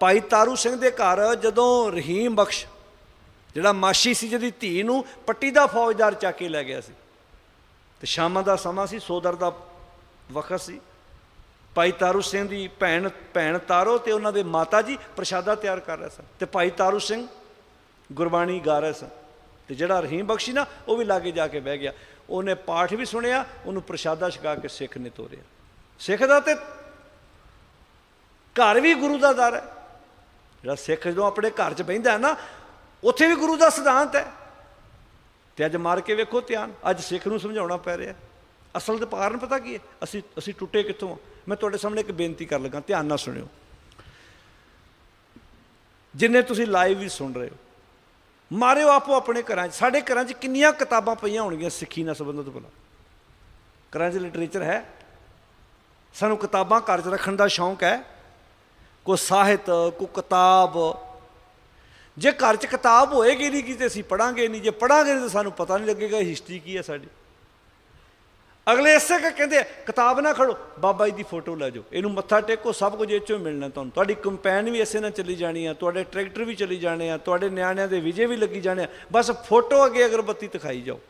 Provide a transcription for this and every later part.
ਭਾਈ ਤਾਰੂ ਸਿੰਘ ਦੇ ਘਰ ਜਦੋਂ ਰਹੀਮ ਬਖਸ਼, ਜਿਹੜਾ ਮਾਸ਼ੀ ਸੀ ਜਿਹਦੀ ਧੀ ਨੂੰ ਪੱਟੀ ਦਾ ਫੌਜਦਾਰ ਚੱਕ ਕੇ ਲੈ ਗਿਆ ਸੀ। ਤੇ ਸ਼ਾਮਾਂ ਦਾ ਸਮਾਂ ਸੀ, ਸੋਦਰ ਦਾ ਵਕਤ ਸੀ। ਭਾਈ ਤਾਰੂ ਸਿੰਘ ਦੀ ਭੈਣ ਭੈਣ ਤਾਰੋ ਤੇ ਉਹਨਾਂ ਦੇ ਮਾਤਾ ਜੀ ਪ੍ਰਸ਼ਾਦਾ ਤਿਆਰ ਕਰ ਰਹੇ ਸਨ। ਤੇ ਭਾਈ ਤਾਰੂ ਸਿੰਘ ਗੁਰਬਾਣੀ ਗਾ ਰਹੇ ਸਨ। ਤੇ ਜਿਹੜਾ ਰਹੀਮ ਬਖਸ਼ੀ ਨਾ, ਉਹ ਵੀ ਲਾਗੇ ਜਾ ਕੇ ਬਹਿ ਗਿਆ। ਉਹਨੇ ਪਾਠ ਵੀ ਸੁਣਿਆ, ਉਹਨੂੰ ਪ੍ਰਸ਼ਾਦਾ ਛਕਾ ਕੇ ਸਿੱਖ ਨੇ ਤੋਰਿਆ। ਸਿੱਖ ਦਾ ਤੇ ਘਰ ਵੀ ਗੁਰੂ ਦਾ ਦਰ ਹੈ। ਜਿਹੜਾ ਸਿੱਖ ਜਦੋਂ ਆਪਣੇ ਘਰ 'ਚ ਬਹਿੰਦਾ ਹੈ ਨਾ, ਉੱਥੇ ਵੀ ਗੁਰੂ ਦਾ ਸਿਧਾਂਤ ਹੈ। ਤੇ ਅੱਜ ਮਾਰ ਕੇ ਵੇਖੋ ਧਿਆਨ, ਅੱਜ ਸਿੱਖ ਨੂੰ ਸਮਝਾਉਣਾ ਪੈ ਰਿਹਾ। ਅਸਲ ਦੇ ਕਾਰਨ ਪਤਾ ਕੀ ਹੈ? ਅਸੀਂ ਅਸੀਂ ਟੁੱਟੇ ਕਿੱਥੋਂ ਆ? ਮੈਂ ਤੁਹਾਡੇ ਸਾਹਮਣੇ ਇੱਕ ਬੇਨਤੀ ਕਰਨ ਲੱਗਾ, ਧਿਆਨ ਨਾਲ ਸੁਣਿਓ। ਜਿੰਨੇ ਤੁਸੀਂ ਲਾਈਵ ਵੀ ਸੁਣ ਰਹੇ ਹੋ, ਮਾਰਿਓ ਆਪੋ ਆਪਣੇ ਘਰਾਂ 'ਚ। ਸਾਡੇ ਘਰਾਂ 'ਚ ਕਿੰਨੀਆਂ ਕਿਤਾਬਾਂ ਪਈਆਂ ਹੋਣਗੀਆਂ ਸਿੱਖੀ ਨਾਲ ਸੰਬੰਧਿਤ ਭਲਾ। ਘਰਾਂ 'ਚ ਲਿਟਰੇਚਰ ਹੈ। ਸਾਨੂੰ ਕਿਤਾਬਾਂ ਘਰ 'ਚ ਰੱਖਣ ਦਾ ਸ਼ੌਂਕ ਹੈ। ਕੋ ਸਾਹਿਤ ਕੋ ਕਿਤਾਬ। ਜੇ ਘਰ 'ਚ ਕਿਤਾਬ ਹੋਏਗੀ ਨਹੀਂ ਕਿਤੇ ਅਸੀਂ ਪੜਾਂਗੇ ਨਹੀਂ ਜੇ ਪੜਾਂਗੇ ਨਹੀਂ ਤਾਂ ਸਾਨੂੰ ਪਤਾ ਨਹੀਂ ਲੱਗੇਗਾ ਹਿਸਟਰੀ ਕੀ ਹੈ ਸਾਡੀ। ਅਗਲੇ ਇਸੇ ਕ ਕਹਿੰਦੇ ਆ, ਕਿਤਾਬ ਨਾ ਖੜੋ ਬਾਬਾ ਜੀ ਦੀ ਫੋਟੋ ਲੈ ਜਾਓ। ਇਹਨੂੰ ਮੱਥਾ ਟੇਕੋ ਸਭ ਕੁਝ ਇਹ ਚੋਂ ਹੀ ਮਿਲਣਾ ਤੁਹਾਨੂੰ। ਤੁਹਾਡੀ ਕੰਪੈਨ ਵੀ ਇਸੇ ਨਾਲ ਚਲੀ ਜਾਣੀ ਆ ਤੁਹਾਡੇ ਟਰੈਕਟਰ ਵੀ ਚਲੀ ਜਾਣੇ ਆ ਤੁਹਾਡੇ ਨਿਆਣਿਆਂ ਦੇ ਵਿਜੇ ਵੀ ਲੱਗੀ ਜਾਣੇ ਆ। ਬਸ ਫੋਟੋ ਅੱਗੇ ਅਗਰਬੱਤੀ ਦਿਖਾਈ ਜਾਓ।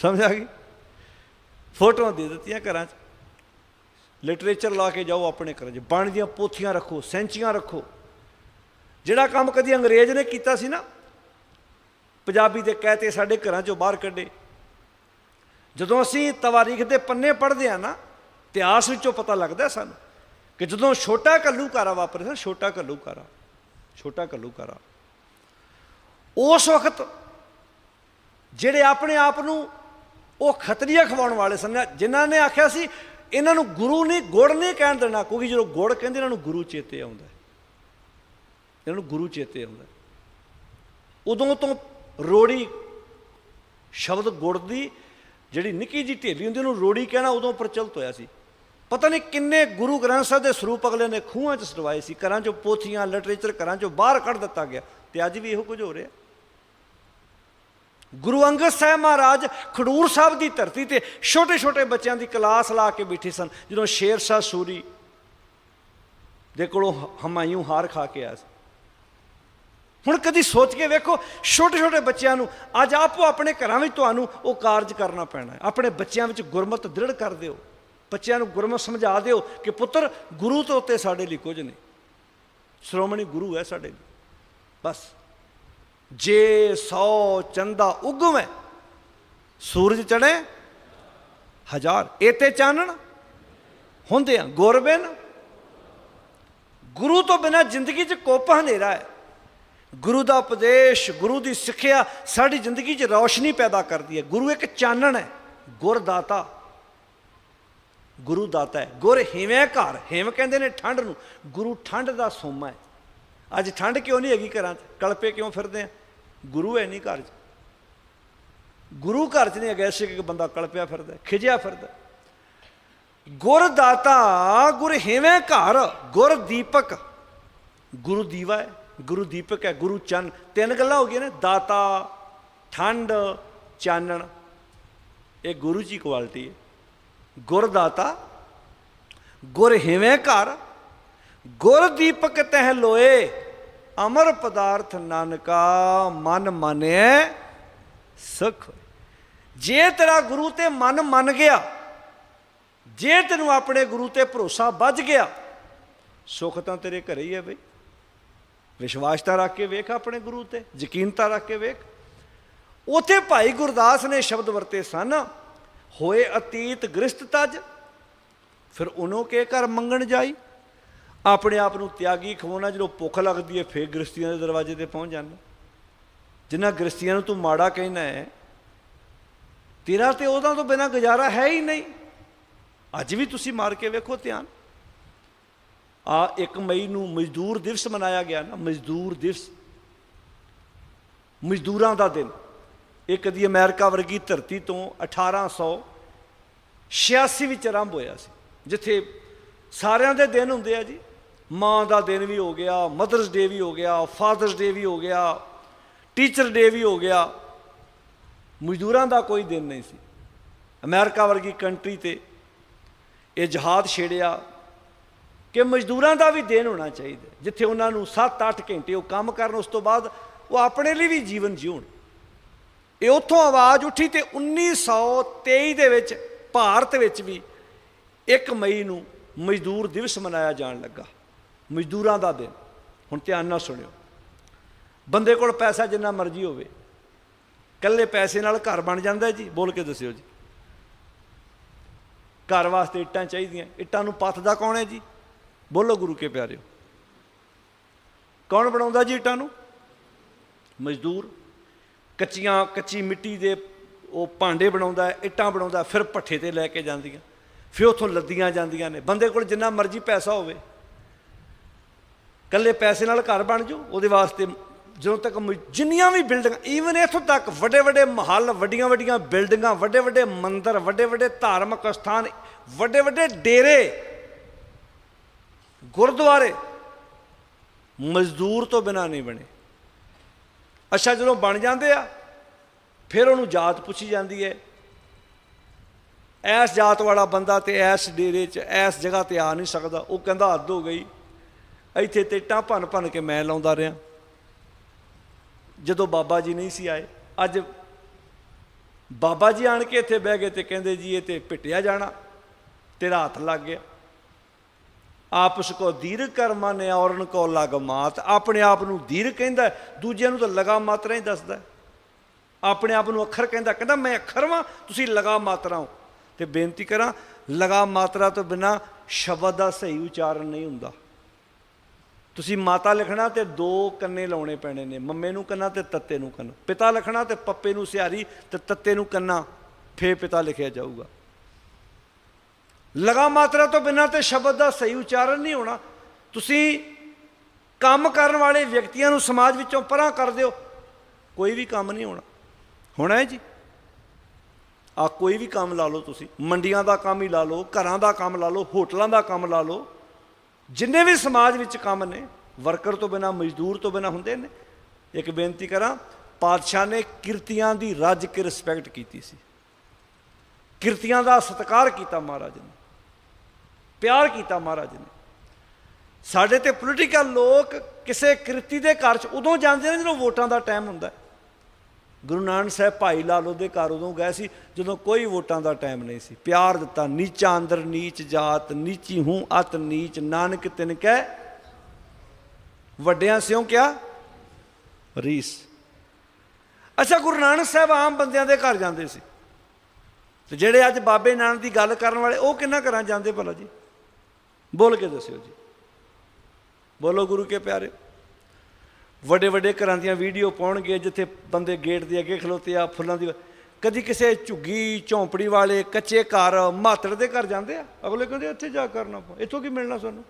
ਸਮਝ ਆ ਗਈ? ਫੋਟੋਆਂ ਦੇ ਦਿੱਤੀਆਂ ਘਰਾਂ 'ਚ। ਲਿਟਰੇਚਰ ਲਾ ਕੇ ਜਾਓ ਆਪਣੇ ਘਰਾਂ 'ਚ। ਬਾਣੀ ਦੀਆਂ ਪੋਥੀਆਂ ਰੱਖੋ, ਸੈਂਚੀਆਂ ਰੱਖੋ। ਜਿਹੜਾ ਕੰਮ ਕਦੀ ਅੰਗਰੇਜ਼ ਨੇ ਕੀਤਾ ਸੀ ਨਾ, ਪੰਜਾਬੀ ਦੇ ਕਹਤੇ ਸਾਡੇ ਘਰਾਂ 'ਚੋਂ ਬਾਹਰ ਕੱਢੇ। ਜਦੋਂ ਅਸੀਂ ਤਵਾਰੀਖ ਦੇ ਪੰਨੇ ਪੜ੍ਹਦੇ ਆ ਨਾ, ਇਤਿਹਾਸ ਵਿੱਚੋਂ ਪਤਾ ਲੱਗਦਾ ਸਾਨੂੰ ਕਿ ਜਦੋਂ ਛੋਟਾ ਕੱਲੂਕਾਰਾ ਵਾਪਰਿਆ ਸੀ, ਛੋਟਾ ਕੱਲੂਕਾਰਾ ਛੋਟਾ ਕੱਲੂਕਾਰਾ ਉਸ ਵਕਤ ਜਿਹੜੇ ਆਪਣੇ ਆਪ ਨੂੰ ਉਹ ਖਤਰੀਆ ਖਵਾਉਣ ਵਾਲੇ ਸਨ, ਜਿਨ੍ਹਾਂ ਨੇ ਆਖਿਆ ਸੀ ਇਹਨਾਂ ਨੂੰ ਗੁਰੂ ਨਹੀਂ, ਗੁੜ ਨਹੀਂ ਕਹਿਣ ਦੇਣਾ, ਕਿਉਂਕਿ ਜਦੋਂ ਗੁੜ ਕਹਿੰਦੇ ਇਹਨਾਂ ਨੂੰ ਗੁਰੂ ਚੇਤੇ ਆਉਂਦਾ ਇਹਨਾਂ ਨੂੰ ਗੁਰੂ ਚੇਤੇ ਆਉਂਦਾ ਉਦੋਂ ਤੋਂ ਰੋੜੀ ਸ਼ਬਦ ਗੁੜ ਦੀ ਜਿਹੜੀ ਨਿੱਕੀ ਜੀ ਢੇਲੀ ਹੁੰਦੀ, ਉਹਨੂੰ ਰੋੜੀ ਕਹਿਣਾ ਉਦੋਂ ਪ੍ਰਚਲਿਤ ਹੋਇਆ ਸੀ। ਪਤਾ ਨਹੀਂ ਕਿੰਨੇ ਗੁਰੂ ਗ੍ਰੰਥ ਸਾਹਿਬ ਦੇ ਸਰੂਪ ਅਗਲੇ ਨੇ ਖੂਹਾਂ 'ਚ ਸਟਵਾਏ ਸੀ, ਘਰਾਂ 'ਚੋਂ ਪੋਥੀਆਂ, ਲਿਟਰੇਚਰ ਘਰਾਂ 'ਚੋਂ ਬਾਹਰ ਕੱਢ ਦਿੱਤਾ ਗਿਆ, ਤੇ ਅੱਜ ਵੀ ਇਹੋ ਕੁਝ ਹੋ ਰਿਹਾ। ਗੁਰੂ ਅੰਗਦ ਸਾਹਿਬ ਮਹਾਰਾਜ ਖਡੂਰ ਸਾਹਿਬ ਦੀ ਧਰਤੀ ਤੇ ਛੋਟੇ ਛੋਟੇ ਬੱਚਿਆਂ ਦੀ ਕਲਾਸ ਲਾ ਕੇ ਬੈਠੇ ਸਨ, ਜਦੋਂ ਸ਼ੇਰ ਸ਼ਾਹ ਸੂਰੀ ਦੇ ਕੋਲੋਂ ਹਮਾਯੂ ਹਾਰ ਖਾ ਕੇ ਆਇਆ ਸੀ। ਹੁਣ ਕਦੀ ਸੋਚ ਕੇ ਵੇਖੋ ਛੋਟੇ ਛੋਟੇ ਬੱਚਿਆਂ ਨੂੰ ਅੱਜ ਆਪੋ ਆਪਣੇ ਘਰਾਂ ਵਿੱਚ ਤੁਹਾਨੂੰ ਉਹ ਕਾਰਜ ਕਰਨਾ ਪੈਣਾ ਹੈ। ਆਪਣੇ ਬੱਚਿਆਂ ਵਿੱਚ ਗੁਰਮਤ ਦ੍ਰਿੜ ਕਰ ਦਿਓ। ਬੱਚਿਆਂ ਨੂੰ ਗੁਰਮਤ ਸਮਝਾ ਦਿਓ ਕਿ ਪੁੱਤਰ, ਗੁਰੂ ਤੋਂ ਉੱਤੇ ਸਾਡੇ ਲਈ ਕੁਝ ਨਹੀਂ। ਸ਼੍ਰੋਮਣੀ ਗੁਰੂ ਹੈ ਸਾਡੇ ਲਈ। ਬਸ। ਜੇ ਸੌ ਚੰਦਾ ਉਗਵੇਂ, ਸੂਰਜ ਚੜੇ ਹਜ਼ਾਰ। ਏਤੇ ਚਾਨਣ ਹੁੰਦੇ ਆ, ਗੁਰਬਿਨ। ਗੁਰੂ ਤੋਂ ਬਿਨਾ ਜ਼ਿੰਦਗੀ 'ਚ ਕੋਪ ਹਨੇਰਾ ਹੈ। ਗੁਰੂ ਦਾ ਉਪਦੇਸ਼, ਗੁਰੂ ਦੀ ਸਿੱਖਿਆ ਸਾਡੀ ਜ਼ਿੰਦਗੀ 'ਚ ਰੌਸ਼ਨੀ ਪੈਦਾ ਕਰਦੀ ਹੈ। ਗੁਰੂ ਇੱਕ ਚਾਨਣ ਹੈ, ਗੁਰਦਾਤਾ। ਗੁਰੂ ਦਾਤਾ ਹੈ। ਗੁਰ ਹਿਵੇਂ ਘਰ, ਹਿਮ ਕਹਿੰਦੇ ਨੇ ਠੰਡ ਨੂੰ। ਗੁਰੂ ਠੰਡ ਦਾ ਸੋਮਾ ਹੈ। ਅੱਜ ਠੰਡ ਕਿਉਂ ਨਹੀਂ ਹੈਗੀ ਘਰਾਂ 'ਚ? ਕਲਪੇ ਕਿਉਂ ਫਿਰਦੇ ਆ? ਗੁਰੂ ਹੈ ਨਹੀਂ ਘਰ 'ਚ। ਗੁਰੂ ਘਰ 'ਚ ਨਹੀਂ ਹੈਗਾ ਐਸੇ ਕਿ ਬੰਦਾ ਕਲਪਿਆ ਫਿਰਦਾ, ਖਿਜਿਆ ਫਿਰਦਾ। ਗੁਰ ਦਾਤਾ ਗੁਰ ਹਿਵੇਂ ਘਰ, ਗੁਰ ਦੀਪਕ। ਗੁਰੂ ਦੀਵਾ ਹੈ, ਗੁਰੂ ਦੀਪਕ ਹੈ, ਗੁਰੂ ਚੰਨ। ਤਿੰਨ ਗੱਲਾਂ ਹੋ ਗਈਆਂ ਨੇ, ਦਾਤਾ, ਠੰਡ, ਚਾਨਣ। ਇਹ ਗੁਰੂ ਜੀ ਕੁਆਲਿਟੀ ਹੈ। ਗੁਰ ਦਾਤਾ ਗੁਰ ਹਿਵੇਂ ਘਰ, ਗੁਰ ਦੀਪਕ ਤਹਿ ਲੋਏ। ਅਮਰ ਪਦਾਰਥ ਨਾਨਕਾ ਮਨ ਮਾਨਿਐ ਸੁਖ। ਜੇ ਤੇਰਾ ਗੁਰੂ ਤੇ ਮਨ ਮੰਨ ਗਿਆ, ਜੇ ਤੈਨੂੰ ਆਪਣੇ ਗੁਰੂ ਤੇ ਭਰੋਸਾ ਵੱਜ ਗਿਆ, ਸੁਖ ਤਾਂ ਤੇਰੇ ਘਰੇ ਹੀ ਹੈ ਬਈ। ਵਿਸ਼ਵਾਸ ਤਾਂ ਰੱਖ ਕੇ ਵੇਖ ਆਪਣੇ ਗੁਰੂ ਤੇ ਯਕੀਨਤਾ ਰੱਖ ਕੇ ਵੇਖ। ਉਥੇ ਭਾਈ ਗੁਰਦਾਸ ਨੇ ਸ਼ਬਦ ਵਰਤੇ ਸਨ, ਹੋਏ ਅਤੀਤ ਗ੍ਰਸਤ ਤਜ, ਫਿਰ ਉਹਨੋਂ ਕੇ ਘਰ ਮੰਗਣ ਜਾਈ? ਆਪਣੇ ਆਪ ਨੂੰ ਤਿਆਗੀ ਖਵਾਉਣਾ, ਜਦੋਂ ਭੁੱਖ ਲੱਗਦੀ ਹੈ, ਫੇਰ ਗ੍ਰਸਤੀਆਂ ਦੇ ਦਰਵਾਜ਼ੇ ਤੇ ਪਹੁੰਚ ਜਾਂਦਾ। ਜਿਨ੍ਹਾਂ ਗ੍ਰਸਤੀਆਂ ਨੂੰ ਤੂੰ ਮਾੜਾ ਕਹਿਣਾ ਹੈ, ਤੇਰਾ ਤੇ ਉਹਦਾ ਤੋਂ ਬਿਨਾ ਗੁਜ਼ਾਰਾ ਹੈ ਹੀ ਨਹੀਂ। ਅੱਜ ਵੀ ਤੁਸੀਂ ਮਾਰ ਕੇ ਵੇਖੋ ਧਿਆਨ। ਆ 1 ਮਈ ਨੂੰ ਮਜ਼ਦੂਰ ਦਿਵਸ ਮਨਾਇਆ ਗਿਆ ਨਾ, ਮਜ਼ਦੂਰ ਦਿਵਸ। ਮਜ਼ਦੂਰਾਂ ਦਾ ਦਿਨ। ਇਹ ਕਦੀ ਅਮਰੀਕਾ ਵਰਗੀ ਧਰਤੀ ਤੋਂ 1886 ਵਿੱਚ ਆਰੰਭ ਹੋਇਆ ਸੀ। ਜਿੱਥੇ ਸਾਰਿਆਂ ਦੇ ਦਿਨ ਹੁੰਦੇ ਆ ਜੀ। ਮਾਂ ਦਾ ਦਿਨ ਵੀ ਹੋ ਗਿਆ, ਮਦਰਸ ਡੇ ਵੀ ਹੋ ਗਿਆ, ਫਾਦਰਸ ਡੇ ਵੀ ਹੋ ਗਿਆ, ਟੀਚਰ ਡੇ ਵੀ ਹੋ ਗਿਆ। ਮਜ਼ਦੂਰਾਂ ਦਾ ਕੋਈ ਦਿਨ ਨਹੀਂ ਸੀ। ਅਮਰੀਕਾ ਵਰਗੀ ਕੰਟਰੀ ਤੇ ਇਹ ਜਹਾਦ ਛੇੜਿਆ ਕਿ ਮਜ਼ਦੂਰਾਂ ਦਾ ਵੀ ਦਿਨ ਹੋਣਾ ਚਾਹੀਦਾ ਜਿੱਥੇ ਉਹਨਾਂ ਨੂੰ 7-8 ਘੰਟੇ ਉਹ ਕੰਮ ਕਰਨ, ਉਸ ਤੋਂ ਬਾਅਦ ਉਹ ਆਪਣੇ ਲਈ ਵੀ ਜੀਵਨ ਜਿਉਣ ਇਹ ਉੱਥੋਂ ਆਵਾਜ਼ ਉੱਠੀ ਤੇ 1923 ਦੇ ਵਿੱਚ ਭਾਰਤ ਵਿੱਚ ਵੀ 1 ਮਈ ਨੂੰ ਮਜ਼ਦੂਰ ਦਿਵਸ ਮਨਾਇਆ ਜਾਣ ਲੱਗਾ। ਮਜ਼ਦੂਰਾਂ ਦਾ ਦਿਨ। ਹੁਣ ਧਿਆਨ ਨਾਲ ਸੁਣਿਓ। ਬੰਦੇ ਕੋਲ ਪੈਸਾ ਜਿੰਨਾ ਮਰਜ਼ੀ ਹੋਵੇ। ਕੱਲੇ ਪੈਸੇ ਨਾਲ ਘਰ ਬਣ ਜਾਂਦਾ ਜੀ, ਬੋਲ ਕੇ ਦੱਸਿਓ ਜੀ। ਘਰ ਵਾਸਤੇ ਇੱਟਾਂ ਚਾਹੀਦੀਆਂ। ਇੱਟਾਂ ਨੂੰ ਪੱਥਦਾ ਕੌਣ ਹੈ ਜੀ? ਬੋਲੋ ਗੁਰੂ ਕੇ ਪਿਆਰਿਓ। ਕੌਣ ਬਣਾਉਂਦਾ ਜੀ ਇੱਟਾਂ ਨੂੰ? ਮਜ਼ਦੂਰ। ਕੱਚੀਆਂ, ਕੱਚੀ ਮਿੱਟੀ ਦੇ ਉਹ ਭਾਂਡੇ ਬਣਾਉਂਦਾ, ਇੱਟਾਂ ਬਣਾਉਂਦਾ, ਫਿਰ ਪੱਠੇ ਤੇ ਲੈ ਕੇ ਜਾਂਦੀਆਂ। ਫਿਰ ਉਥੋਂ ਲੱਦੀਆਂ ਜਾਂਦੀਆਂ ਨੇ। ਬੰਦੇ ਕੋਲ ਜਿੰਨਾ ਮਰਜ਼ੀ ਪੈਸਾ ਹੋਵੇ। ਕੱਲੇ ਪੈਸੇ ਨਾਲ ਘਰ ਬਣ ਜੂ, ਉਹਦੇ ਵਾਸਤੇ ਜਦੋਂ ਤੱਕ ਜਿੰਨੀਆਂ ਵੀ ਬਿਲਡਿੰਗਾਂ ਈਵਨ ਇੱਥੋਂ ਤੱਕ ਵੱਡੇ ਵੱਡੇ ਮਹੱਲ ਵੱਡੀਆਂ ਵੱਡੀਆਂ ਬਿਲਡਿੰਗਾਂ ਵੱਡੇ ਵੱਡੇ ਮੰਦਰ ਵੱਡੇ ਵੱਡੇ ਧਾਰਮਿਕ ਸਥਾਨ ਵੱਡੇ ਵੱਡੇ ਡੇਰੇ, ਗੁਰਦੁਆਰੇ, ਮਜ਼ਦੂਰ ਤੋਂ ਬਿਨਾ ਨਹੀਂ ਬਣੇ। ਅੱਛਾ, ਜਦੋਂ ਬਣ ਜਾਂਦੇ ਆ, ਫਿਰ ਉਹਨੂੰ ਜਾਤ ਪੁੱਛੀ ਜਾਂਦੀ ਹੈ। ਐਸ ਜਾਤ ਵਾਲਾ ਬੰਦਾ ਤੇ ਐਸ ਡੇਰੇ 'ਚ, ਐਸ ਜਗ੍ਹਾ ਤੇ ਆ ਨਹੀਂ ਸਕਦਾ। ਉਹ ਕਹਿੰਦਾ ਹੱਦ ਹੋ ਗਈ। ਇੱਥੇ ਤੇ ਭੰਨ ਭੰਨ ਕੇ ਮੈਂ ਲਾਉਂਦਾ ਰਿਹਾ। ਜਦੋਂ ਬਾਬਾ ਜੀ ਨਹੀਂ ਸੀ ਆਏ, ਅੱਜ ਬਾਬਾ ਜੀ ਆਣ ਕੇ ਇੱਥੇ ਬਹਿ ਗਏ ਤੇ ਕਹਿੰਦੇ ਜੀ ਇਹ ਤੇ ਪਿੱਟਿਆ ਜਾਣਾ, ਤੇਰਾ ਹੱਥ ਲੱਗ ਗਿਆ। ਆਪਸ ਕੋ ਧੀਰ ਕਰ ਮਨ ਔਰਨ ਕੋ ਲਗ ਮਾਤ, ਆਪਣੇ ਆਪ ਨੂੰ ਧੀਰ ਕਹਿੰਦਾ, ਦੂਜਿਆਂ ਨੂੰ ਤਾਂ ਲਗਾ ਮਾਤਰਾ ਹੀ ਦੱਸਦਾ। ਆਪਣੇ ਆਪ ਨੂੰ ਅੱਖਰ ਕਹਿੰਦਾ ਕਹਿੰਦਾ ਮੈਂ ਅੱਖਰ ਵਾਂ, ਤੁਸੀਂ ਲਗਾ ਮਾਤਰਾ ਹੋ। ਤੇ ਬੇਨਤੀ ਕਰਾਂ, ਲਗਾ ਮਾਤਰਾ ਤੋਂ ਬਿਨਾ ਸ਼ਬਦ ਦਾ ਸਹੀ ਉਚਾਰਨ ਨਹੀਂ ਹੁੰਦਾ। ਤੁਸੀਂ ਮਾਤਾ ਲਿਖਣਾ ਤੇ ਦੋ ਕੰਨੇ ਲਾਉਣੇ ਪੈਣੇ ਨੇ, ਮੰਮੇ ਨੂੰ ਕੰਨਾ ਤੇ ਤੱਤੇ ਨੂੰ ਕੰਨਾ। ਪਿਤਾ ਲਿਖਣਾ ਤੇ ਪੱਪੇ ਨੂੰ ਸਿਆਰੀ ਤੇ ਤੱਤੇ ਨੂੰ ਕੰਨਾ ਫੇ ਪਿਤਾ ਲਿਖਿਆ ਜਾਊਗਾ। ਲਗਾ ਮਾਤਰਾ ਤੋਂ ਬਿਨਾਂ ਤੇ ਸ਼ਬਦ ਦਾ ਸਹੀ ਉਚਾਰਨ ਨਹੀਂ ਹੋਣਾ। ਤੁਸੀਂ ਕੰਮ ਕਰਨ ਵਾਲੇ ਵਿਅਕਤੀਆਂ ਨੂੰ ਸਮਾਜ ਵਿੱਚੋਂ ਪਰਾਂ ਕਰ ਦਿਓ, ਕੋਈ ਵੀ ਕੰਮ ਨਹੀਂ ਹੋਣਾ। ਹੋਣਾ ਹੈ ਜੀ? ਆ ਕੋਈ ਵੀ ਕੰਮ ਲਾ ਲਓ ਤੁਸੀਂ। ਮੰਡੀਆਂ ਦਾ ਕੰਮ ਹੀ ਲਾ ਲਓ, ਘਰਾਂ ਦਾ ਕੰਮ ਲਾ ਲਓ, ਹੋਟਲਾਂ ਦਾ ਕੰਮ ਲਾ ਲਓ। ਜਿੰਨੇ ਵੀ ਸਮਾਜ ਵਿੱਚ ਕੰਮ ਨੇ, ਵਰਕਰ ਤੋਂ ਬਿਨਾ, ਮਜ਼ਦੂਰ ਤੋਂ ਬਿਨਾ ਹੁੰਦੇ ਨੇ, ਇੱਕ ਬੇਨਤੀ ਕਰਾਂ, ਪਾਤਸ਼ਾਹ ਨੇ ਕਿਰਤੀਆਂ ਦੀ ਰੱਜ ਕੇ ਰਿਸਪੈਕਟ ਕੀਤੀ ਸੀ ਕਿਰਤੀਆਂ ਦਾ ਸਤਿਕਾਰ ਕੀਤਾ ਮਹਾਰਾਜ ਨੇ, ਪਿਆਰ ਕੀਤਾ ਮਹਾਰਾਜ ਨੇ ਸਾਡੇ ਤੇ ਪੋਲੀਟੀਕਲ ਲੋਕ ਕਿਸੇ ਕਿਰਤੀ ਦੇ ਘਰ 'ਚ ਉਦੋਂ ਜਾਂਦੇ ਨੇ ਜਦੋਂ ਵੋਟਾਂ ਦਾ ਟਾਈਮ ਹੁੰਦਾ ਹੈ। ਗੁਰੂ ਨਾਨਕ ਸਾਹਿਬ ਭਾਈ ਲਾਲੋ ਦੇ ਘਰ ਉਦੋਂ ਗਏ ਸੀ, ਜਦੋਂ ਕੋਈ ਵੋਟਾਂ ਦਾ ਟਾਈਮ ਨਹੀਂ ਸੀ। ਪਿਆਰ ਦਿੱਤਾ, ਨੀਚਾ ਅੰਦਰ, ਨੀਚ ਜਾਤ, ਨੀਚੀ ਹੂੰ, ਅਤ, ਨੀਚ, ਨਾਨਕ ਤਿਨ ਕਹਿ ਵੱਡਿਆਂ ਸਿਓ ਕਿਆ? ਰੀਸ। ਅੱਛਾ, ਗੁਰੂ ਨਾਨਕ ਸਾਹਿਬ ਆਮ ਬੰਦਿਆਂ ਦੇ ਘਰ ਜਾਂਦੇ ਸੀ। ਤੇ ਜਿਹੜੇ ਅੱਜ ਬਾਬੇ ਨਾਨਕ ਦੀ ਗੱਲ ਕਰਨ ਵਾਲੇ, ਉਹ ਕਿੰਨਾ ਘਰਾਂ ਜਾਂਦੇ ਭਲਾ ਜੀ? ਬੋਲ ਕੇ ਦੱਸਿਓ ਜੀ। ਬੋਲੋ ਗੁਰੂ ਕੇ ਪਿਆਰੇ। ਵੱਡੇ ਵੱਡੇ ਘਰਾਂ ਦੀਆਂ ਵੀਡੀਓ ਪਾਉਣਗੇ ਜਿੱਥੇ ਬੰਦੇ ਗੇਟ ਦੇ ਅੱਗੇ ਖਲੋਤੇ ਆ, ਫੁੱਲਾਂ ਦੀ ਕਦੀ ਕਿਸੇ ਝੁੱਗੀ, ਝੌਂਪੜੀ ਵਾਲੇ, ਕੱਚੇ ਘਰ, ਮਾਤੜ ਦੇ ਘਰ ਜਾਂਦੇ ਆ। ਅਗਲੇ ਕਹਿੰਦੇ ਇੱਥੇ ਜਾ ਕਰਨਾ ਇੱਥੋਂ ਕੀ ਮਿਲਣਾ ਸਾਨੂੰ?